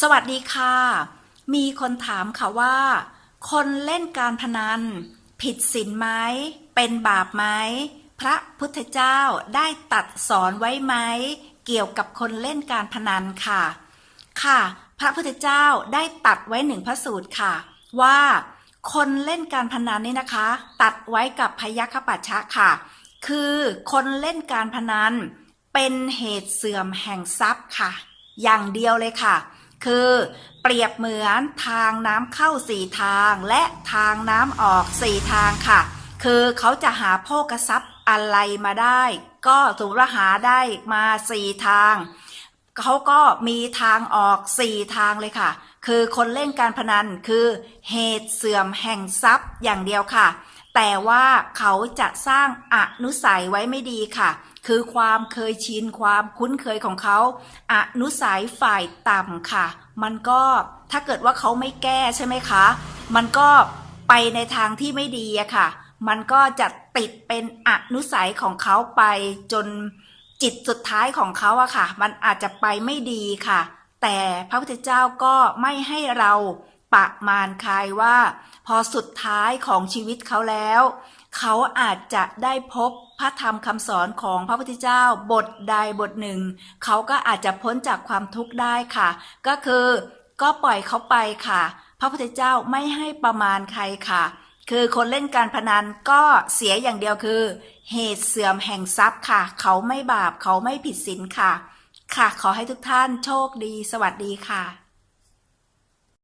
สวัสดีค่ะ มีคนถามค่ะว่า คนเล่นการพนัน ผิดศีลไหม เป็นบาปไหม พระพุทธเจ้าได้ตัดสอนไว้ไหม เกี่ยวกับคนเล่นการพนันค่ะ ค่ะ พระพุทธเจ้าได้ตัดไว้หนึ่งพระสูตรค่ะ ว่าคนเล่นการพนันนี่นะคะ ตัดไว้กับพยัคฆปัชชะค่ะ คือคนเล่นการพนันเป็นเหตุเสื่อมแห่งทรัพย์ค่ะ อย่างเดียวเลยค่ะ คือเปรียบเหมือนทางน้ำเข้าสี่ทางและทางน้ำออกสี่ทางค่ะ คือเขาจะหาโภกทรัพย์อะไรมาได้ ก็สมมติว่าหาได้มาสี่ทางเขาก็มีทางออกสี่ทางเลยค่ะ คือคนเล่นการพนันคือเหตุเสื่อมแห่งทรัพย์อย่างเดียวค่ะ แต่ว่าเขาจะสร้างอนุสัยไว้ไม่ดีค่ะ คือความเคยชินความคุ้นเคยของเขาอนุสัยฝ่ายต่ำค่ะ มันก็ถ้าเกิดว่าเขาไม่แก้ใช่ไหมคะ มันก็ไปในทางที่ไม่ดีอะค่ะ มันก็จะติดเป็นอนุสัยของเขาไปจนจิตสุดท้ายของเขาอะค่ะ มันอาจจะไปไม่ดีค่ะ แต่พระพุทธเจ้าก็ไม่ให้เรา ประมาณคายว่า พอสุดท้ายของชีวิตเขาแล้ว เขาอาจจะได้พบพระธรรมคำสอนของพระพุทธเจ้าบทใดบทหนึ่ง เขาก็อาจจะพ้นจากความทุกข์ได้ค่ะ ก็คือก็ปล่อยเขาไปค่ะ พระพุทธเจ้าไม่ให้ประมาณใครค่ะ คือคนเล่นการพนันก็เสียอย่างเดียวคือ เหตุเสื่อมแห่งทรัพย์ค่ะ เขาไม่บาปเขาไม่ผิดศีลค่ะ ค่ะ ขอให้ทุกท่านโชคดี สวัสดีค่ะ